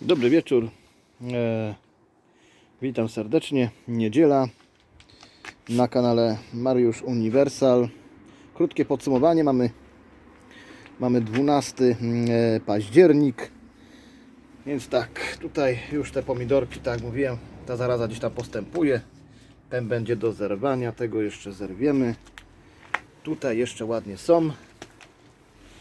Dobry wieczór. E, witam serdecznie. Niedziela na kanale Mariusz Uniwersal. Krótkie podsumowanie. Mamy, mamy 12 e, październik. Więc tak, tutaj już te pomidorki, tak jak mówiłem, ta zaraza gdzieś tam postępuje. Ten będzie do zerwania, tego jeszcze zerwiemy. Tutaj jeszcze ładnie są.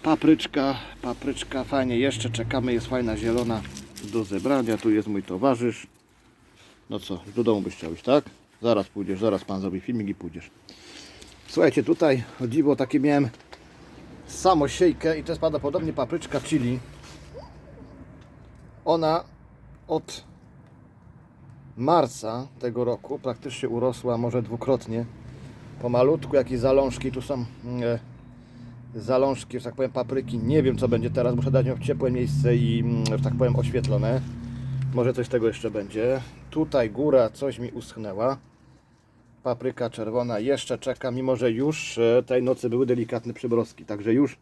Papryczka, papryczka fajnie jeszcze czekamy, jest fajna zielona do zebrania. Tu jest mój towarzysz. No co, do domu byś chciał iść, tak? Zaraz pójdziesz, zaraz pan zrobi filmik i pójdziesz. Słuchajcie, tutaj o dziwo takie miałem samosiejkę i to jest prawdopodobnie papryczka chili. Ona od marca tego roku praktycznie urosła może dwukrotnie. Pomalutku jakieś zalążki tu są. E, zalążki, że tak powiem, papryki. Nie wiem, co będzie teraz. Muszę dać ją w ciepłe miejsce i, mm, że tak powiem, oświetlone. Może coś z tego jeszcze będzie. Tutaj góra coś mi uschnęła. Papryka czerwona jeszcze czeka, mimo że już e, tej nocy były delikatne przymrozki. Także już,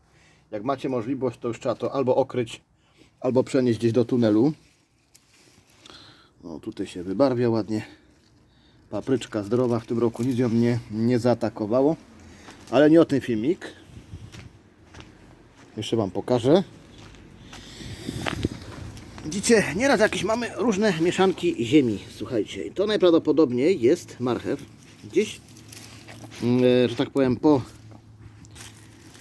jak macie możliwość, to już trzeba to albo okryć, albo przenieść gdzieś do tunelu. No, tutaj się wybarwia ładnie. Papryczka zdrowa w tym roku, nic ją nie, nie zaatakowało. Ale nie o ten filmik. Jeszcze Wam pokażę. Widzicie, nieraz jakieś mamy różne mieszanki ziemi. Słuchajcie, to najprawdopodobniej jest marchew. Gdzieś, mm, e, że tak powiem, po,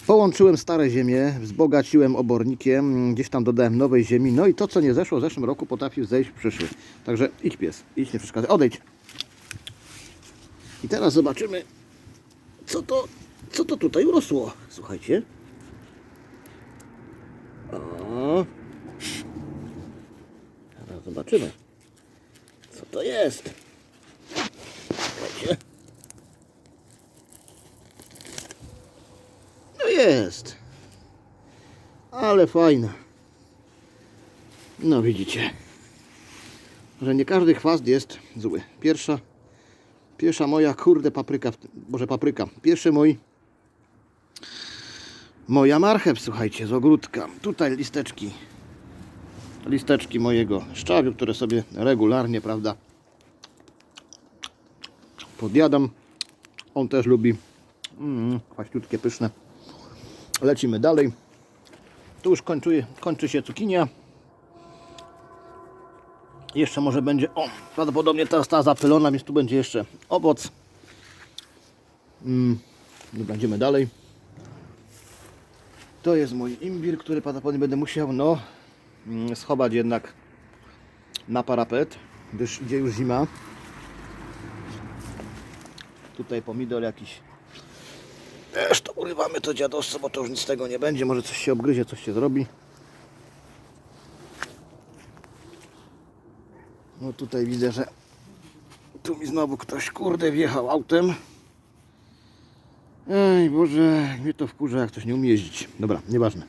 połączyłem stare ziemie, wzbogaciłem obornikiem, mm, gdzieś tam dodałem nowej ziemi. No i to, co nie zeszło w zeszłym roku, potrafił zejść w przyszły. Także idź pies, idź, nie przeszkadzaj, odejdź. I teraz zobaczymy, co to, co to tutaj urosło. Słuchajcie. O. Teraz zobaczymy. Co to jest? No jest. Ale fajne. No widzicie. Że nie każdy chwast jest zły. Pierwsza, pierwsza moja kurde papryka, może papryka. Pierwszy mój Moja marchew, słuchajcie, z ogródka. Tutaj listeczki. Listeczki mojego szczawiu, które sobie regularnie, prawda, podjadam. On też lubi. Mm, kwaściutkie, pyszne. Lecimy dalej. Tu już kończy, kończy się cukinia. Jeszcze może będzie, o, prawdopodobnie ta została zapylona, więc tu będzie jeszcze owoc. Mm, będziemy dalej. To jest mój imbir, który prawdopodobnie będę musiał no, mm, schować jednak na parapet, gdyż idzie już zima. Tutaj pomidor jakiś. Też to urywamy to dziadostwo, bo to już nic z tego nie będzie. Może coś się obgryzie, coś się zrobi. No tutaj widzę, że tu mi znowu ktoś kurde wjechał autem. Ej Boże, mnie to wkurza, jak ktoś nie umie jeździć. Dobra, nieważne.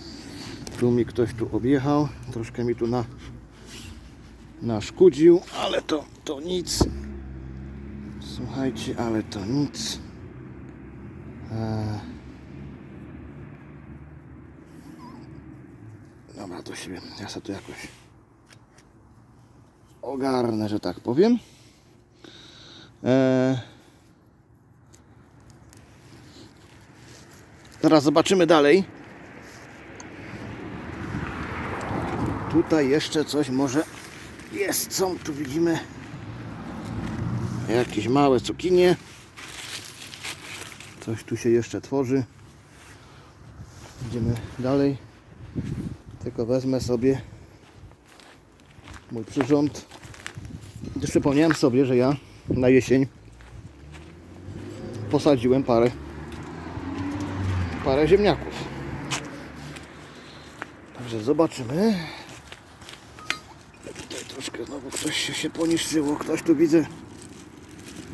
tu mi ktoś tu objechał, troszkę mi tu na naszkudził, ale to, to nic. Słuchajcie, ale to nic. Eee. Dobra, to się ja sobie to jakoś ogarnę, że tak powiem. Eee. Teraz zobaczymy dalej. Tutaj jeszcze coś może jest. Są tu widzimy jakieś małe cukinie. Coś tu się jeszcze tworzy. Idziemy dalej. Tylko wezmę sobie mój przyrząd. Przypomniałem sobie, że ja na jesień posadziłem parę parę ziemniaków. Także zobaczymy. Tutaj troszkę znowu ktoś się, poniszczyło. Ktoś tu widzę.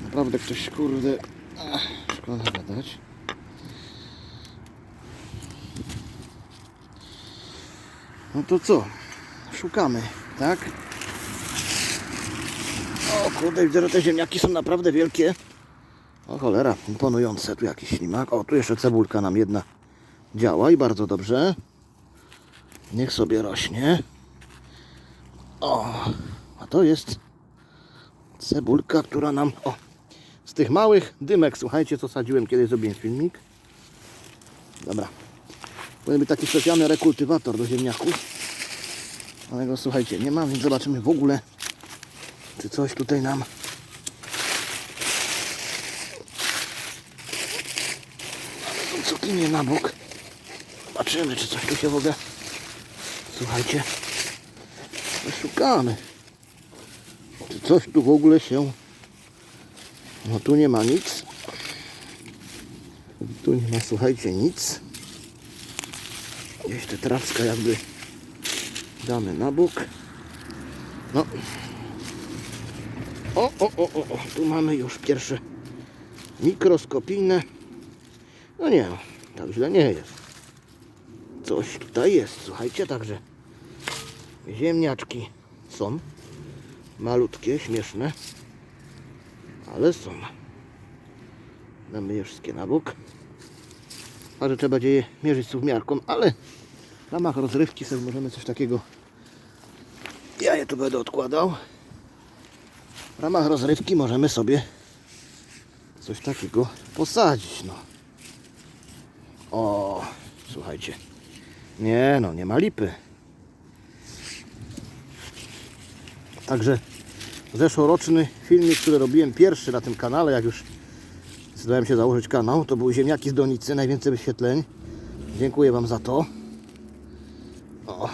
Naprawdę ktoś kurde. Ach, szkoda gadać. No to co? Szukamy, tak? O kurde, widzę, że te ziemniaki są naprawdę wielkie. O cholera, imponujące. Tu jakiś ślimak. O, tu jeszcze cebulka nam jedna działa i bardzo dobrze. Niech sobie rośnie. O, a to jest cebulka, która nam... O, z tych małych dymek, słuchajcie, co sadziłem, kiedy zrobiłem filmik. Dobra. Powinien być taki specjalny rekultywator do ziemniaków. Ale go, słuchajcie, nie mam, więc zobaczymy w ogóle, czy coś tutaj nam... Cukinię na bok. Zobaczymy, czy coś tu się w ogóle... Słuchajcie, szukamy. Czy coś tu w ogóle się... No tu nie ma nic. Tu nie ma, słuchajcie, nic. Gdzieś te trawska jakby damy na bok. No. O, o, o, o, tu mamy już pierwsze mikroskopijne. No nie, tak źle nie jest. Coś tutaj jest, słuchajcie, także ziemniaczki są. Malutkie, śmieszne, ale są. Damy je wszystkie na bok. A trzeba je mierzyć suwmiarką, ale w ramach rozrywki sobie możemy coś takiego. Ja je tu będę odkładał. W ramach rozrywki możemy sobie coś takiego posadzić. No. O, słuchajcie. Nie no, nie ma lipy. Także zeszłoroczny filmik, który robiłem pierwszy na tym kanale, jak już zdałem się założyć kanał, to były ziemniaki z donicy, najwięcej wyświetleń. Dziękuję Wam za to. O,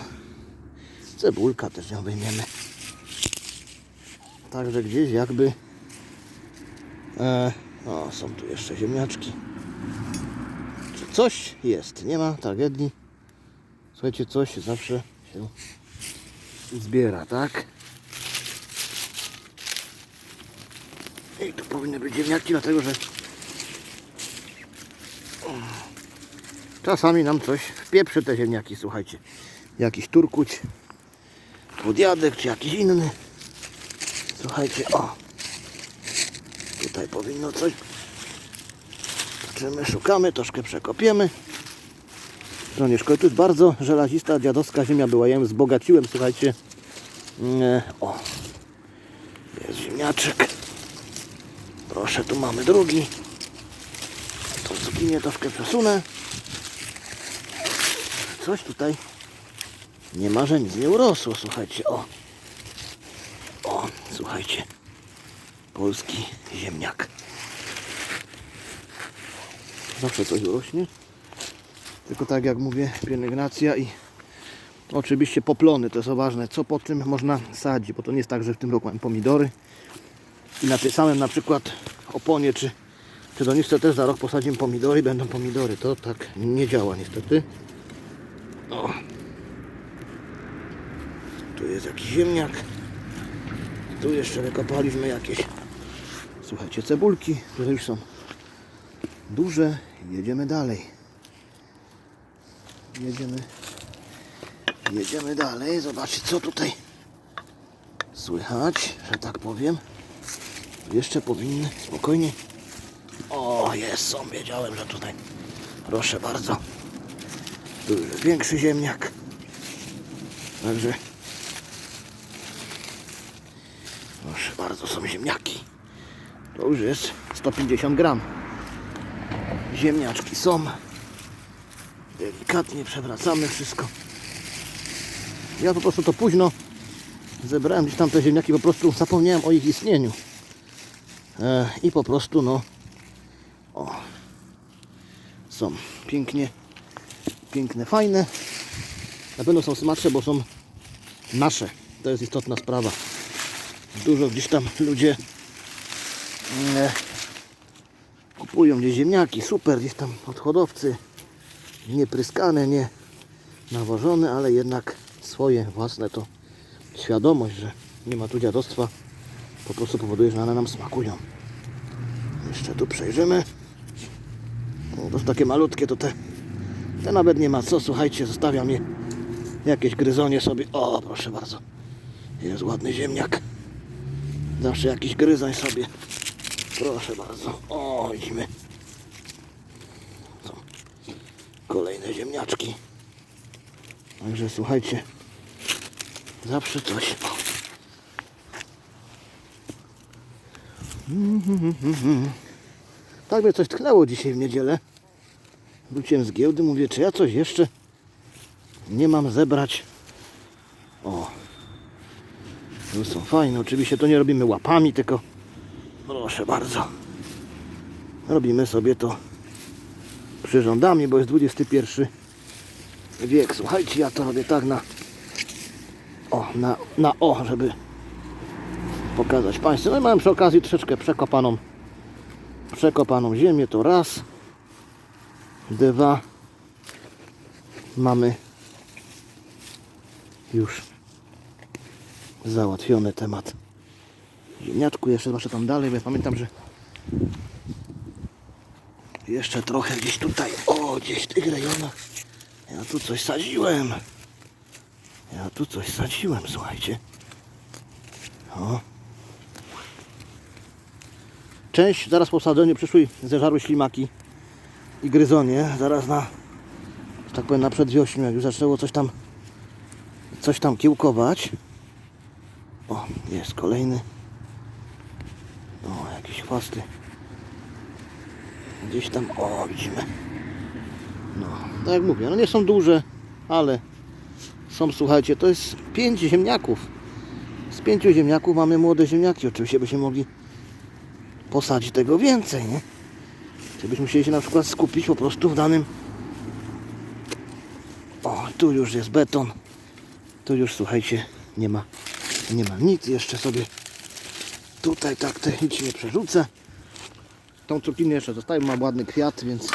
cebulka też ją wyjmiemy. Także gdzieś jakby... E, o, są tu jeszcze ziemniaczki. Coś jest? Nie ma tragedii. Słuchajcie, coś zawsze się zbiera, tak? I tu powinny być ziemniaki, dlatego że czasami nam coś wpieprzy te ziemniaki, słuchajcie. Jakiś turkuć, podjadek czy jakiś inny. Słuchajcie, o. Tutaj powinno coś. Zobaczymy, szukamy, troszkę przekopiemy. To nie szkodzi. Tu jest bardzo żelazista, dziadowska ziemia była. Ja ją wzbogaciłem, słuchajcie. O. Jest ziemniaczek. Proszę, tu mamy drugi. Tą cukinię troszkę przesunę. Coś tutaj nie ma, że nic nie urosło, słuchajcie. O. O, słuchajcie. Polski ziemniak. Zawsze coś urośnie. Tylko tak jak mówię, pielęgnacja i oczywiście poplony, to jest ważne. Co po tym można sadzić, bo to nie jest tak, że w tym roku mam pomidory i na tej samym na przykład oponie czy, czy doniczce też za rok posadzimy pomidory będą pomidory. To tak nie działa niestety. O. Tu jest jakiś ziemniak. Tu jeszcze wykopaliśmy jakieś słuchajcie cebulki, które już są duże. Jedziemy dalej. Jedziemy. Jedziemy dalej. Zobaczcie co tutaj słychać, że tak powiem. Jeszcze powinny spokojnie. O, jest, są. Wiedziałem, że tutaj. Proszę bardzo. Już większy ziemniak. Także. Proszę bardzo, są ziemniaki. To już jest 150 gram. Ziemniaczki są. Delikatnie przewracamy wszystko. Ja po prostu to późno zebrałem gdzieś tam te ziemniaki, po prostu zapomniałem o ich istnieniu. E, I po prostu no o, są pięknie, piękne, fajne. Na pewno są smaczne, bo są nasze. To jest istotna sprawa. Dużo gdzieś tam ludzie e, kupują gdzieś ziemniaki, super, gdzieś tam odchodowcy, nie pryskane, nie nawożone, ale jednak swoje własne to świadomość, że nie ma tu dziadostwa, po prostu powoduje, że one nam smakują. Jeszcze tu przejrzymy. O, to są takie malutkie, to te, te nawet nie ma co, słuchajcie, zostawiam je jakieś gryzonie sobie. O, proszę bardzo. Jest ładny ziemniak. Zawsze jakiś gryzoń sobie. Proszę bardzo. O, widzimy. Są kolejne ziemniaczki. Także słuchajcie. Zawsze coś. Tak mnie coś tknęło dzisiaj w niedzielę. Wróciłem z giełdy, mówię, czy ja coś jeszcze nie mam zebrać. O. Tu są fajne. Oczywiście to nie robimy łapami, tylko proszę bardzo. Robimy sobie to przyrządami, bo jest XXI wiek. Słuchajcie, ja to robię tak na o, na, na o, żeby pokazać Państwu. No i mam przy okazji troszeczkę przekopaną przekopaną ziemię, to raz dwa mamy już załatwiony temat ziemniaczku. Jeszcze zobaczę tam dalej, bo ja pamiętam, że jeszcze trochę gdzieś tutaj, o, gdzieś w tych rejonach ja tu coś sadziłem. Ja tu coś sadziłem, słuchajcie. O. Część zaraz po sadzeniu przyszły zeżarły ślimaki i gryzonie. Zaraz na, że tak powiem, na przedwiośniu, jak już zaczęło coś tam coś tam kiełkować. O, jest kolejny. Gdzieś tam, o, widzimy. No, tak jak mówię, no nie są duże, ale są, słuchajcie, to jest pięć ziemniaków. Z pięciu ziemniaków mamy młode ziemniaki. Oczywiście byśmy mogli posadzić tego więcej, nie? Czy byśmy musieli się na przykład skupić po prostu w danym... O, tu już jest beton. Tu już, słuchajcie, nie ma, nie ma nic. Jeszcze sobie tutaj tak technicznie przerzucę. Tą cukinę jeszcze zostawię, mam ładny kwiat, więc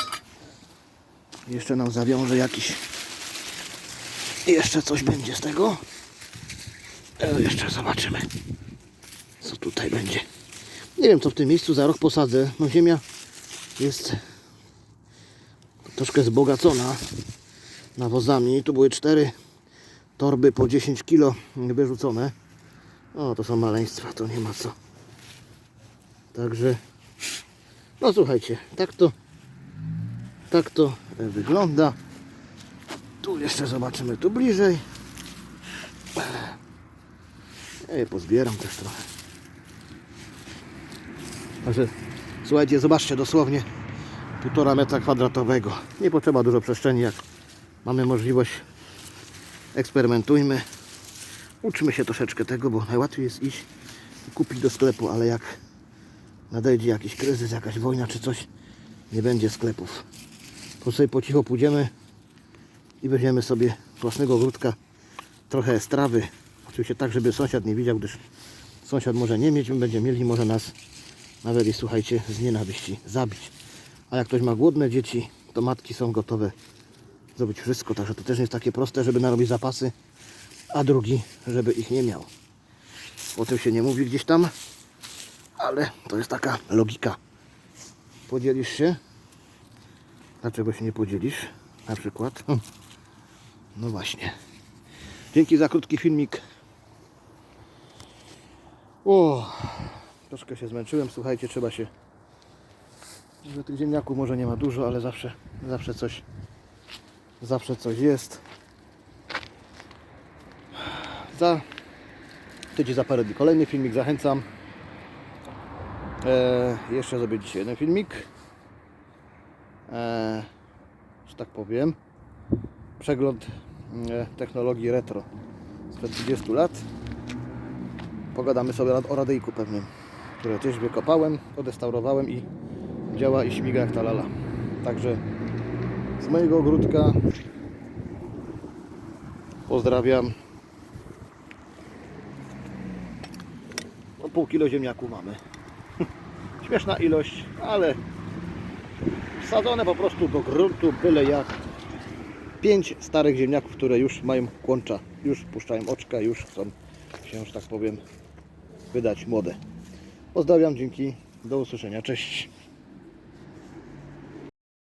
jeszcze nam zawiąże jakiś jeszcze coś będzie z tego. E, jeszcze zobaczymy, co tutaj będzie. Nie wiem, co w tym miejscu za rok posadzę. No ziemia jest troszkę wzbogacona nawozami. Tu były cztery torby po 10 kg wyrzucone. O, to są maleństwa, to nie ma co. Także, no słuchajcie, tak to, tak to e, wygląda. Tu jeszcze zobaczymy tu bliżej. Ja je pozbieram też trochę. Także słuchajcie, zobaczcie dosłownie półtora metra kwadratowego. Nie potrzeba dużo przestrzeni, jak mamy możliwość. Eksperymentujmy. Uczmy się troszeczkę tego, bo najłatwiej jest iść kupić do sklepu, ale jak nadejdzie jakiś kryzys, jakaś wojna czy coś, nie będzie sklepów. Po sobie po cicho pójdziemy, i weźmiemy sobie własnego ogródka trochę strawy. Oczywiście tak, żeby sąsiad nie widział, gdyż sąsiad może nie mieć, my będziemy mieli, może nas nawet i słuchajcie, z nienawiści zabić. A jak ktoś ma głodne dzieci, to matki są gotowe zrobić wszystko, także to też nie jest takie proste, żeby narobić zapasy, a drugi, żeby ich nie miał. O tym się nie mówi gdzieś tam, ale to jest taka logika. Podzielisz się? Dlaczego się nie podzielisz? Na przykład. No właśnie. Dzięki za krótki filmik. O, troszkę się zmęczyłem. Słuchajcie, trzeba się. Że tych ziemniaków może nie ma dużo, ale zawsze, zawsze coś, zawsze coś jest. Za tydzień, za parę dni kolejny filmik. Zachęcam. E, jeszcze zrobię dzisiaj jeden filmik. E, że tak powiem przegląd e, technologii retro sprzed 20 lat. Pogadamy sobie o radyjku pewnym, które też wykopałem, odestaurowałem i działa i śmiga jak ta lala. Także z mojego ogródka pozdrawiam. O pół kilo ziemniaków mamy. Śmieszna ilość, ale wsadzone po prostu do gruntu byle jak pięć starych ziemniaków, które już mają kłącza, już puszczają oczka, już chcą się, że tak powiem, wydać młode. Pozdrawiam, dzięki, do usłyszenia, cześć.